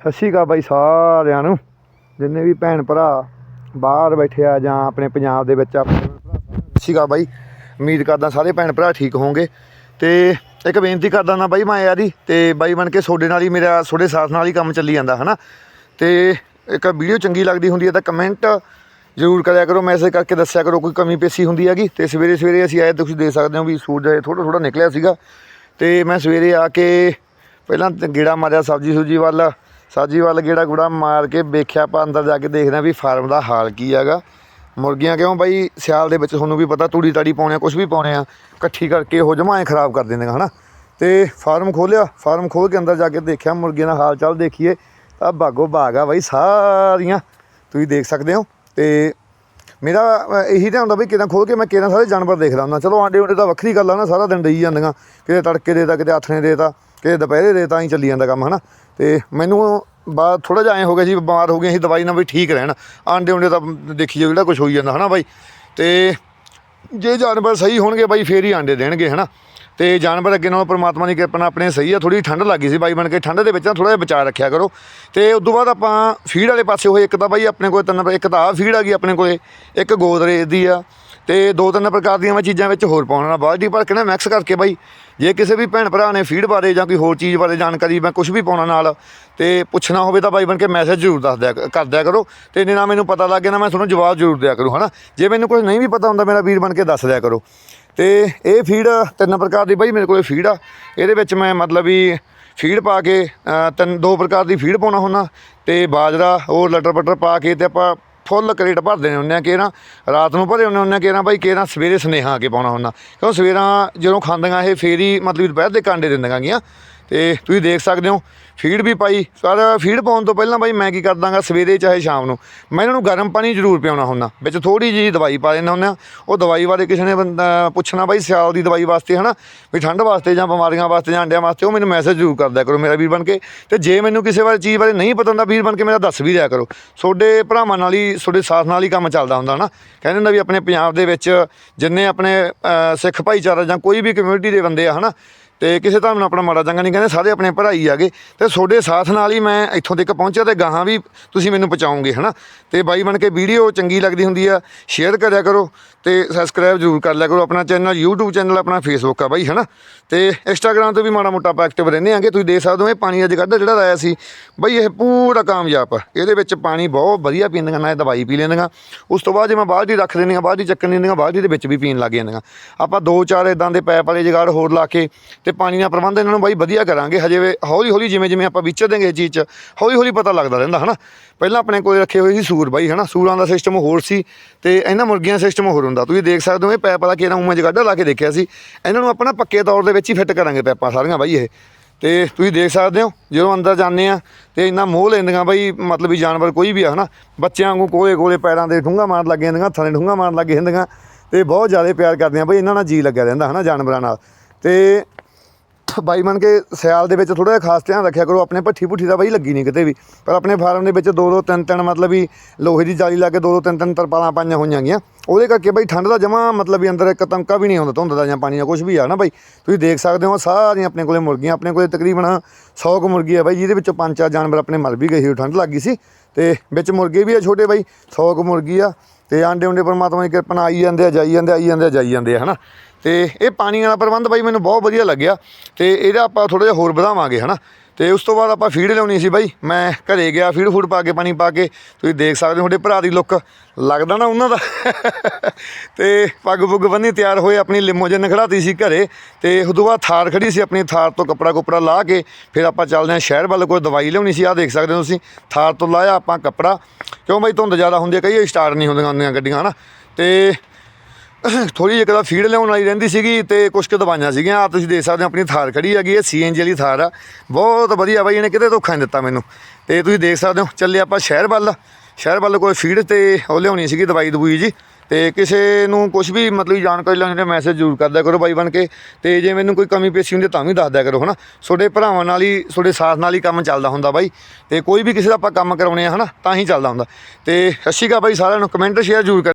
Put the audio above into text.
ਸਤਿ ਸ਼੍ਰੀ ਅਕਾਲ ਬਾਈ ਸਾਰਿਆਂ ਨੂੰ। ਜਿੰਨੇ ਵੀ ਭੈਣ ਭਰਾ ਬਾਹਰ ਬੈਠੇ ਆ ਜਾਂ ਆਪਣੇ ਪੰਜਾਬ ਦੇ ਵਿੱਚ ਆਪਣੇ ਭਰਾ ਸਤਿ ਸ਼੍ਰੀ ਅਕਾਲ ਬਾਈ। ਉਮੀਦ ਕਰਦਾ ਸਾਰੇ ਭੈਣ ਭਰਾ ਠੀਕ ਹੋਵੋਗੇ। ਤੇ ਇੱਕ ਬੇਨਤੀ ਕਰਦਾ ਨਾ ਬਾਈ ਮੈਂ ਯਾਰੀ, ਤੇ ਬਾਈ ਬਣ ਕੇ ਤੁਹਾਡੇ ਨਾਲ ਹੀ ਮੇਰਾ, ਤੁਹਾਡੇ ਸਾਥ ਨਾਲ ਹੀ ਕੰਮ ਚੱਲੀ ਜਾਂਦਾ, ਹਨਾ? ਤੇ ਇੱਕ ਵੀਡੀਓ ਚੰਗੀ ਲੱਗਦੀ ਹੁੰਦੀ ਹੈ ਤਾਂ ਕਮੈਂਟ ਜ਼ਰੂਰ ਕਰਿਆ ਕਰੋ। ਮੈਸੇਜ ਕਰਕੇ ਦੱਸਿਆ ਕਰੋ, ਕੋਈ ਕਮੀ ਪੇਸ਼ੀ ਹੁੰਦੀ ਹੈਗੀ। ਤੇ ਸਵੇਰੇ ਸਵੇਰੇ ਅਸੀਂ ਆਏ ਤੁਸੀਂ ਦੇਖ ਸਕਦੇ ਹੋ ਵੀ ਸੂਰਜ ਥੋੜਾ ਥੋੜਾ ਨਿਕਲਿਆ ਸੀਗਾ। ਤੇ ਮੈਂ ਸਵੇਰੇ ਆ ਕੇ ਪਹਿਲਾਂ ਗੇੜਾ ਮਾਰਿਆ ਸਬਜੀ ਸੂਜੀ ਵੱਲ। ਸਾਜੀ ਵੱਲ ਗੇੜਾ ਗੁੜਾ ਮਾਰ ਕੇ ਵੇਖਿਆ ਆਪਾਂ ਅੰਦਰ ਜਾ ਕੇ ਦੇਖਦੇ ਹਾਂ ਵੀ ਫਾਰਮ ਦਾ ਹਾਲ ਕੀ ਹੈਗਾ। ਮੁਰਗੀਆਂ ਕਿਉਂ ਬਾਈ? ਸਿਆਲ ਦੇ ਵਿੱਚ ਤੁਹਾਨੂੰ ਵੀ ਪਤਾ ਤੂੜੀ ਤਾੜੀ ਪਾਉਣੇ ਆ ਕੁਝ ਵੀ ਪਾਉਣੇ ਆ, ਇਕੱਠੀ ਕਰਕੇ ਉਹ ਜਮਾਂ ਐਂ ਖਰਾਬ ਕਰ ਦਿੰਦੇ ਹਨਾ? ਤੇ ਫਾਰਮ ਖੋਲਿਆ ਫਾਰਮ ਖੋਲ ਕੇ ਅੰਦਰ ਜਾ ਕੇ ਦੇਖਿਆ ਮੁਰਗੀਆਂ ਦਾ ਹਾਲ ਚਾਲ ਦੇਖੀਏ, ਤਾਂ ਬਾਗੋ ਬਾਗ ਆ ਬਾਈ ਸਾਰੀਆਂ। ਤੁਸੀਂ ਦੇਖ ਸਕਦੇ ਹੋ ਤੇ ਮੇਰਾ ਇਹੀ ਤਾਂ ਹੁੰਦਾ ਵੀ ਕਿਦਾਂ ਖੋਲ ਕੇ ਮੈਂ ਕਿਹਨਾਂ ਸਾਰੇ ਜਾਨਵਰ ਦੇਖਦਾ ਹੁੰਦਾ। ਚਲੋ ਆਂਡੇ ਉਂਡੇ ਤਾਂ ਵੱਖਰੀ ਗੱਲ ਆ ਨਾ, ਸਾਰਾ ਦਿਨ ਡਈ ਜਾਂਦੀਆਂ, ਕਿਤੇ ਤੜਕੇ ਦੇ ਤਾਂ ਕਿਤੇ ਆਥਣੇ ਦੇ ਤਾਂ ਦੁਪਹਿਰੇ ਦੇ ਤਾਂ ਹੀ ਚੱਲੀ ਜਾਂਦਾ ਕੰਮ, ਹਨਾ? ਤੇ ਮੈਨੂੰ ਬਾ ਥੋੜਾ ਜਿਹਾ ਐਂ ਹੋ ਗਿਆ ਸੀ ਬਿਮਾਰ ਹੋ ਗਏ ਸੀ, ਦਵਾਈ ਨਾਲ ਵੀ ਠੀਕ ਰਹਿਣ। ਆਂਡੇ ਉਂਡੇ ਤਾਂ ਦੇਖੀ ਜਾਓ ਜਿਹੜਾ ਕੁਝ ਹੋਈ ਜਾਂਦਾ, ਹਨਾ ਬਾਈ? ਤੇ ਜੇ ਜਾਨਵਰ ਸਹੀ ਹੋਣਗੇ ਬਾਈ, ਫੇਰ ਹੀ ਆਂਡੇ ਦੇਣਗੇ, ਹਨਾ? ਤੇ ਜਾਨਵਰ ਅੱਗੇ ਨਾਲੋਂ ਪ੍ਰਮਾਤਮਾ ਦੀ ਕਿਰਪਾ ਨਾਲ ਆਪਣੇ ਸਹੀ ਆ ਥੋੜੀ ਠੰਡ ਲੱਗੀ ਸੀ ਬਾਈ ਬਣ ਕੇ। ਠੰਡ ਦੇ ਵਿੱਚ ਨਾ ਥੋੜਾ ਜਿਹਾ ਬਚਾਅ ਰੱਖਿਆ ਕਰੋ। ਤੇ ਉਸ ਤੋਂ ਬਾਅਦ ਆਪਾਂ ਫੀਡ ਵਾਲੇ ਪਾਸੇ ਹੋਏ, ਇੱਕ ਤਾਂ ਬਾਈ ਆਪਣੇ ਕੋਲ ਤਿੰਨ, ਇੱਕ ਤਾਂ ਆ ਫੀਡ ਆ ਗਈ ਆਪਣੇ ਕੋਲੇ, ਇੱਕ ਗੋਦਰੇਜ ਦੀ ਆ। ਤੇ ਦੋ ਤਿੰਨ ਪ੍ਰਕਾਰ ਦੀਆਂ ਮੈਂ ਚੀਜ਼ਾਂ ਵਿੱਚ ਹੋਰ ਪਾਉਣਾ ਬਾਲਟੀ ਭਰ ਕੇ ਨਾ ਮਿਕਸ ਕਰਕੇ ਬਾਈ ਜੇ ਕਿਸੇ ਵੀ ਭੈਣ ਭਰਾ ਨੇ ਫੀਡ ਬਾਰੇ ਜਾਂ ਕੋਈ ਹੋਰ ਚੀਜ਼ ਬਾਰੇ ਜਾਣਕਾਰੀ ਮੈਂ ਕੁਝ ਵੀ ਪਾਉਣਾ ਨਾਲ ਤੇ ਪੁੱਛਣਾ ਹੋਵੇ ਤਾਂ ਬਾਈ ਬਣ ਕੇ ਮੈਸੇਜ ਜ਼ਰੂਰ ਦੱਸ ਦਿਆ ਕਰ ਦਿਆ ਕਰੋ ਤੇ ਜੇ ਨਾ ਮੈਨੂੰ ਪਤਾ ਲੱਗ ਗਿਆ ਨਾ ਮੈਂ ਤੁਹਾਨੂੰ ਜਵਾਬ ਜ਼ਰੂਰ ਦਿਆ ਕਰੂੰ, ਹਨਾ? ਜੇ ਮੈਨੂੰ ਕੁਝ ਨਹੀਂ ਵੀ ਪਤਾ ਹੁੰਦਾ ਮੇਰਾ ਵੀਰ ਬਣ ਕੇ ਦੱਸ ਦਿਆ ਕਰੋ। ਤੇ ਇਹ ਫੀਡ ਤਿੰਨ ਪ੍ਰਕਾਰ ਦੀ ਬਾਈ ਮੇਰੇ ਕੋਲੇ ਫੀਡ ਆ, ਇਹਦੇ ਵਿੱਚ ਮੈਂ ਮਤਲਬ ਵੀ ਫੀਡ ਪਾ ਕੇ ਤਿੰਨ, ਦੋ ਪ੍ਰਕਾਰ ਦੀ ਫੀਡ ਪਾਉਣਾ ਹੁੰਦਾ ਤੇ ਬਾਜਰਾ ਹੋਰ ਲਟਰ ਪਟਰ ਪਾ ਕੇ ਤੇ ਆਪਾਂ ਫੁੱਲ ਕਰੇਟ ਭਰ ਦੇਣੇ ਹੁੰਦੇ ਆ ਕਿ ਰਾਤ ਨੂੰ ਭਰੇ ਹੁੰਦੇ ਹੁੰਦੇ ਆ ਕਿ ਨਾ ਬਾਈ ਕਿ ਸਵੇਰੇ ਸੁਨੇਹਾ ਆ ਕੇ ਪਾਉਣਾ ਹੁੰਦਾ। ਕਿਉਂ ਸਵੇਰਾਂ ਜਦੋਂ ਖਾਂਦੀਆਂ ਇਹ ਫੇਰ ਹੀ ਮਤਲਬ ਦੁਪਹਿਰ ਦੇ ਕਾਂਡੇ ਦਿੰਦੀਆਂ ਗੀਆਂ। ਤੇ ਤੁਸੀਂ ਦੇਖ ਸਕਦੇ ਹੋ ਫੀਡ ਵੀ ਪਾਈ। ਪਰ ਫੀਡ ਪਾਉਣ ਤੋਂ ਪਹਿਲਾਂ ਬਾਈ ਮੈਂ ਕੀ ਕਰਦਾਗਾ ਸਵੇਰੇ ਚਾਹੇ ਸ਼ਾਮ ਨੂੰ, ਮੈਂ ਇਹਨਾਂ ਨੂੰ ਗਰਮ ਪਾਣੀ ਜ਼ਰੂਰ ਪਿਆਉਣਾ ਹੁੰਦਾ। ਵਿੱਚ ਥੋੜੀ ਜਿਹੀ ਦਵਾਈ ਪਾ ਦਿੰਦਾ ਹੁੰਦਾ। ਉਹ ਦਵਾਈ ਬਾਰੇ ਕਿਸੇ ਨੇ ਬੰਦਾ ਪੁੱਛਣਾ ਬਾਈ, ਸਿਆਲ ਦੀ ਦਵਾਈ ਵਾਸਤੇ ਹਨਾ, ਵੀ ਠੰਡ ਵਾਸਤੇ ਜਾਂ ਬਿਮਾਰੀਆਂ ਵਾਸਤੇ ਜਾਂ ਅੰਡਿਆਂ ਵਾਸਤੇ, ਉਹ ਮੈਨੂੰ ਮੈਸੇਜ ਜ਼ਰੂਰ ਕਰਦਿਆ ਕਰੋ ਮੇਰਾ ਵੀਰ ਬਣ ਕੇ। ਤੇ ਜੇ ਮੈਨੂੰ ਕਿਸੇ ਬਾਰੇ ਚੀਜ਼ ਬਾਰੇ ਨਹੀਂ ਪਤਾ ਹੁੰਦਾ, ਵੀਰ ਬਣ ਕੇ ਮੇਰਾ ਦੱਸ ਵੀ ਦਿਆ ਕਰੋ। ਤੁਹਾਡੇ ਭਰਾਵਾਂ ਨਾਲ ਹੀ, ਤੁਹਾਡੇ ਸਾਥ ਨਾਲ ਹੀ ਕੰਮ ਚੱਲਦਾ ਹੁੰਦਾ ਨਾ ਕਹਿੰਦੇ ਹੁੰਦਾ ਵੀ ਆਪਣੇ ਪੰਜਾਬ ਦੇ ਵਿੱਚ ਜਿੰਨੇ ਆਪਣੇ ਸਿੱਖ ਭਾਈਚਾਰਾ ਜਾਂ ਕੋਈ ਵੀ ਕਮਿਊਨਿਟੀ ਦੇ ਬੰਦੇ ਆ ਹਨਾ ਤੇ ਕਿਸੇ ਧਰਮ ਨਾਲ ਆਪਣਾ ਮਾੜਾ ਚੰਗਾ ਨਹੀਂ ਕਹਿੰਦੇ, ਸਾਰੇ ਆਪਣੇ ਭਰਾਈ ਆਗੇ ਤੇ ਤੁਹਾਡੇ ਸਾਥ ਨਾਲ ਹੀ ਮੈਂ ਇੱਥੋਂ ਤੱਕ ਪਹੁੰਚਿਆ ਤੇ ਗਾਹਾਂ ਵੀ ਤੁਸੀਂ ਮੈਨੂੰ ਪਹੁੰਚਾਓਗੇ, ਹਨਾ? ਤੇ ਬਾਈ ਬਣ ਕੇ ਵੀਡੀਓ ਚੰਗੀ ਲੱਗਦੀ ਹੁੰਦੀ ਆ ਸ਼ੇਅਰ ਕਰਿਆ ਕਰੋ ਤੇ ਸਬਸਕ੍ਰਾਈਬ ਜ਼ਰੂਰ ਕਰ ਲਿਆ ਕਰੋ। ਆਪਣਾ ਚੈਨਲ YouTube ਚੈਨਲ ਆਪਣਾ Facebook ਆ ਬਾਈ, ਹਨਾ? ਤੇ Instagram ਤੇ ਵੀ ਮਾੜਾ ਮੋਟਾ ਆਪਾਂ ਐਕਟਿਵ ਰਹਿੰਦੇ ਆਂਗੇ। ਤੁਸੀਂ ਦੇਖ ਸਕਦੇ ਹੋ, ਇਹ ਪਾਣੀ ਅੱਜ ਕੱਢ ਜਿਹੜਾ ਲਾਇਆ ਸੀ। ਬਾਈ, ਇਹ ਪੂਰਾ ਕਾਮਯਾਬ ਆ। ਇਹਦੇ ਵਿੱਚ ਪਾਣੀ ਬਹੁਤ ਵਧੀਆ ਪੀਂਦੀਆਂ ਨਾਲ ਇਹ ਦਵਾਈ ਪੀ ਲੈਂਦੀਆਂ। ਉਸ ਤੋਂ ਬਾਅਦ ਜੇ ਮੈਂ ਬਾਲਟੀ ਰੱਖ ਦਿੰਦੀ ਦਿੰਦੀਆਂ ਬਾਲਟੀ ਚੱਕਣ ਦਿੰਦੀ ਦਿੰਦੀਆਂ ਬਾਲਟੀ ਦੇ ਵਿੱਚ ਵੀ ਪੀਣ ਲੱਗ ਜਾਂਦੀਆਂ। ਆਪਾਂ ਦੋ ਚਾਰ ਇਦਾਂ ਦੇ ਪੈਪ ਵਾਲੇ ਜਗਾੜ ਹੋਰ ਲਾ ਕੇ ਤੇ ਪਾਣੀ ਦਾ ਪ੍ਰਬੰਧ ਇਹਨਾਂ ਨੂੰ ਬਾਈ ਵਧੀਆ ਕਰਾਂਗੇ। ਹਜੇ ਹੌਲੀ ਹੌਲੀ ਜਿਵੇਂ ਜਿਵੇਂ ਆਪਾਂ ਵਿਚਰਦੇ ਇਹ ਚੀਜ਼ 'ਚ ਹੌਲੀ ਹੌਲੀ ਪਤਾ ਲੱਗਦਾ ਰਹਿੰਦਾ, ਹਨਾ? ਪਹਿਲਾਂ ਆਪਣੇ ਕੋਲ ਰੱਖੇ ਹੋਏ ਸੀ ਸੂਰ ਬਾਈ, ਹਨਾ? ਸੂਰਾਂ ਦਾ ਸਿਸਟਮ ਹੋਰ ਸੀ ਤੇ ਇਹਨਾਂ ਮੁਰਗੀਆਂ ਸਿਸਟਮ ਹੋਰ ਹੁੰਦਾ। ਤੁਸੀਂ ਦੇਖ ਸਕਦੇ ਹੋ ਇਹ ਪੈਪ ਵਾਲਾ ਕਿਹਨਾਂ ਉਵੇਂ ਜਗਾਡਾ ਲਾ ਕੇ ਦੇਖਿਆ ਸੀ। ਇਹਨਾਂ ਨੂੰ ਆਪਣਾ ਪੱਕੇ ਤੌਰ ਦੇ ਵਿੱਚ ਹੀ ਫਿੱਟ ਕਰਾਂਗੇ ਪੈਪਾਂ ਸਾਰੀਆਂ ਬਾਈ ਇਹ। ਤੇ ਤੁਸੀਂ ਦੇਖ ਸਕਦੇ ਹੋ, ਜਦੋਂ ਅੰਦਰ ਜਾਂਦੇ ਆ ਤੇ ਇੰਨਾ ਮੋਹ ਲੈਂਦੀਆਂ ਬਾਈ, ਮਤਲਬ ਵੀ ਜਾਨਵਰ ਕੋਈ ਵੀ ਆ, ਹਨਾ? ਬੱਚਿਆਂ ਵਾਂਗੂ ਕੋਲੇ ਕੋਲੇ ਪੈਰਾਂ ਦੇ ਠੁੰਗਾ ਮਾਰਨ ਲੱਗ ਜਾਂਦੀਆਂ ਹੱਥਾਂ ਦੇ ਠੁੰਗਾ ਮਾਰਨ ਲੱਗ ਜਾਂਦੀਆਂ ਤੇ ਬਹੁਤ ਜ਼ਿਆਦਾ ਪਿਆਰ ਕਰਦੀਆਂ ਬਾਈ, ਇਹਨਾਂ ਨਾਲ ਜੀ ਲੱਗਿਆ ਰਹਿੰਦਾ, ਹਨਾ? ਜਾਨਵਰਾਂ ਨਾਲ। ਤੇ ਬਾਈ ਬਣ ਕੇ ਸਿਆਲ ਦੇ ਵਿੱਚ ਥੋੜਾ ਜਿਹਾ ਖਾਸ ਧਿਆਨ ਰੱਖਿਆ ਕਰੋ ਆਪਣੇ ਭੱਠੀ ਭੁੱਠੀ ਦਾ ਬਾਈ ਲੱਗੀ ਨਹੀਂ ਕਿਤੇ ਵੀ। ਪਰ ਆਪਣੇ ਫਾਰਮ ਦੇ ਵਿੱਚ ਦੋ ਦੋ ਤਿੰਨ ਤਿੰਨ ਮਤਲਬ ਵੀ ਲੋਹੇ ਦੀ ਜਾਲੀ ਲਾ ਕੇ ਦੋ ਦੋ ਤਿੰਨ ਤਿੰਨ ਤਰਪਾਲਾਂ ਪਾਈਆਂ ਹੋਈਆਂ ਗੀਆਂ। ਉਹਦੇ ਕਰਕੇ ਬਾਈ ਠੰਡ ਦਾ ਜਮਾ ਮਤਲਬ ਵੀ ਅੰਦਰ ਇੱਕ ਤੰਕਾ ਵੀ ਨਹੀਂ ਆਉਂਦਾ ਧੁੰਦ ਦਾ ਜਾਂ ਪਾਣੀ ਦਾ ਕੁਝ ਵੀ ਆ ਨਾ ਬਾਈ। ਤੁਸੀਂ ਦੇਖ ਸਕਦੇ ਹੋ ਸਾਰੀਆਂ ਆਪਣੇ ਕੋਲੇ ਮੁਰਗੀਆਂ ਆਪਣੇ ਕੋਲੇ ਤਕਰੀਬਨ 100 ਕੁ ਮੁਰਗੀ ਆ ਬਾਈ ਜਿਹਦੇ ਵਿੱਚੋਂ ਪੰਜ ਚਾਰ ਜਾਨਵਰ ਆਪਣੇ ਮਰ ਵੀ ਗਏ ਸੀ ਠੰਡ ਲੱਗੀ ਸੀ। ਤੇ ਵਿੱਚ ਮੁਰਗੇ ਵੀ ਆ ਛੋਟੇ ਬਾਈ 100 ਕੁ ਮੁਰਗੀ ਆ। ਤੇ ਆਂਡੇ ਉਂਡੇ ਪਰਮਾਤਮਾ ਦੀ ਕਿਰਪਾ ਨਾਲ ਆਈ ਜਾਂਦੇ ਆ ਜਾਈ ਜਾਂਦੇ ਆਈ ਜਾਂਦੇ ਆ, ਜਾਈ ਜਾਂਦੇ ਆ ਹਨਾ। ਤੇ ਇਹ ਪਾਣੀ ਵਾਲਾ ਪ੍ਰਬੰਧ ਬਾਈ ਮੈਨੂੰ ਬਹੁਤ ਵਧੀਆ ਲੱਗਿਆ ਤੇ ਇਹਦਾ ਆਪਾਂ ਥੋੜਾ ਜਿਹਾ ਹੋਰ ਵਧਾਵਾਂਗੇ, ਹਨਾ? ਤੇ ਉਸ ਤੋਂ ਬਾਅਦ ਆਪਾਂ ਫੀਡ ਲਿਆਉਣੀ ਸੀ ਬਾਈ। ਮੈਂ ਘਰੇ ਗਿਆ, ਫੀਡ ਫੂਡ ਪਾ ਕੇ, ਪਾਣੀ ਪਾ ਕੇ। ਤੁਸੀਂ ਦੇਖ ਸਕਦੇ ਹੋ ਤੁਹਾਡੇ ਭਰਾ ਦੀ ਲੁੱਕ ਲੱਗਦਾ ਨਾ ਉਹਨਾਂ ਦਾ। ਤੇ ਪੱਗ ਪੁੱਗ ਬੰਨੀ ਤਿਆਰ ਹੋਏ, ਆਪਣੀ ਲਿਮੋਜਨ ਖੜਾਤੀ ਸੀ ਘਰੇ। ਤੇ ਉਸ ਤੋਂ ਬਾਅਦ ਥਾਰ ਖੜੀ ਸੀ ਆਪਣੀ, ਥਾਰ ਤੋਂ ਕੱਪੜਾ ਕੁਪੜਾ ਲਾ ਕੇ। ਫਿਰ ਆਪਾਂ ਚੱਲਦੇ ਹਾਂ ਸ਼ਹਿਰ ਵੱਲ, ਕੋਈ ਦਵਾਈ ਲਿਆਉਣੀ ਸੀ। ਆਹ ਦੇਖ ਸਕਦੇ ਹੋ ਤੁਸੀਂ, ਥਾਰ ਤੋਂ ਲਾਇਆ ਆਪਾਂ ਕੱਪੜਾ। ਕਿਉਂ ਬਾਈ, ਧੁੰਦ ਜ਼ਿਆਦਾ ਹੁੰਦੀ ਹੈ ਕਈ ਸਟਾਰਟ ਨਹੀਂ ਹੁੰਦੀਆਂ ਹੁੰਦੀਆਂ ਗੱਡੀਆਂ, ਹਨਾ? ਤੇ ਥੋੜੀ ਜਿਹੀ ਕਦਾ ਫੀਡ ਲਿਆਉਣ ਵਾਲੀ ਰਹਿੰਦੀ ਸੀਗੀ ਤੇ ਕੁਝ ਕੁ ਦਵਾਈਆਂ ਸੀਗੀਆਂ। ਆ ਤੁਸੀਂ ਦੇਖ ਸਕਦੇ ਹੋ, ਆਪਣੀ ਥਾਰ ਖੜੀ ਹੈਗੀ ਇਹ ਸੀਐਨਜੀ ਵਾਲੀ ਥਾਰ ਆ। ਬਹੁਤ ਵਧੀਆ ਬਾਈ, ਇਹਨੇ ਕਿਤੇ ਧੋਖਾ ਨਹੀਂ ਦਿੱਤਾ ਮੈਨੂੰ। ਤੇ ਤੁਸੀਂ ਦੇਖ ਸਕਦੇ ਹੋ, ਚੱਲੇ ਆਪਾਂ ਸ਼ਹਿਰ ਵੱਲ। ਸ਼ਹਿਰ ਵੱਲ ਕੋਈ ਫੀਡ ਤੇ ਉਹ ਲਿਆਉਣੀ ਸੀਗੀ ਦਵਾਈ ਦਵਾਈ ਜੀ। ਤੇ ਕਿਸੇ ਨੂੰ ਕੁਝ ਵੀ ਮਤਲਬ ਜਾਣਕਾਰੀ ਲੈਣੀ ਤੇ ਮੈਸੇਜ ਜ਼ਰੂਰ ਕਰਦਿਆ ਕਰੋ ਬਾਈ ਬਣ ਕੇ। ਤੇ ਜੇ ਮੈਨੂੰ ਕੋਈ ਕਮੀ ਪੇਸ਼ੀ ਹੁੰਦੀ ਤਾਂ ਵੀ ਦੱਸ ਦਿਆ ਕਰੋ, ਹਨਾ? ਤੁਹਾਡੇ ਭਰਾਵਾਂ ਨਾਲ ਹੀ, ਤੁਹਾਡੇ ਸਾਥ ਨਾਲ ਹੀ ਕੰਮ ਚੱਲਦਾ ਹੁੰਦਾ ਬਾਈ। ਤੇ ਕੋਈ ਵੀ ਕਿਸੇ ਦਾ ਆਪਾਂ ਕੰਮ ਕਰਾਉਣੇ ਆ, ਹਨਾ? ਤਾਂ ਹੀ ਚੱਲਦਾ ਹੁੰਦਾ। ਤੇ ਸਤਿ ਸ਼੍ਰੀ ਅਕਾਲ ਬਾਈ, ਸਾਰਿਆਂ ਨੂੰ ਕਮੈਂਟ ਸ਼ੇਅਰ ਜ਼ਰੂਰ ਕਰ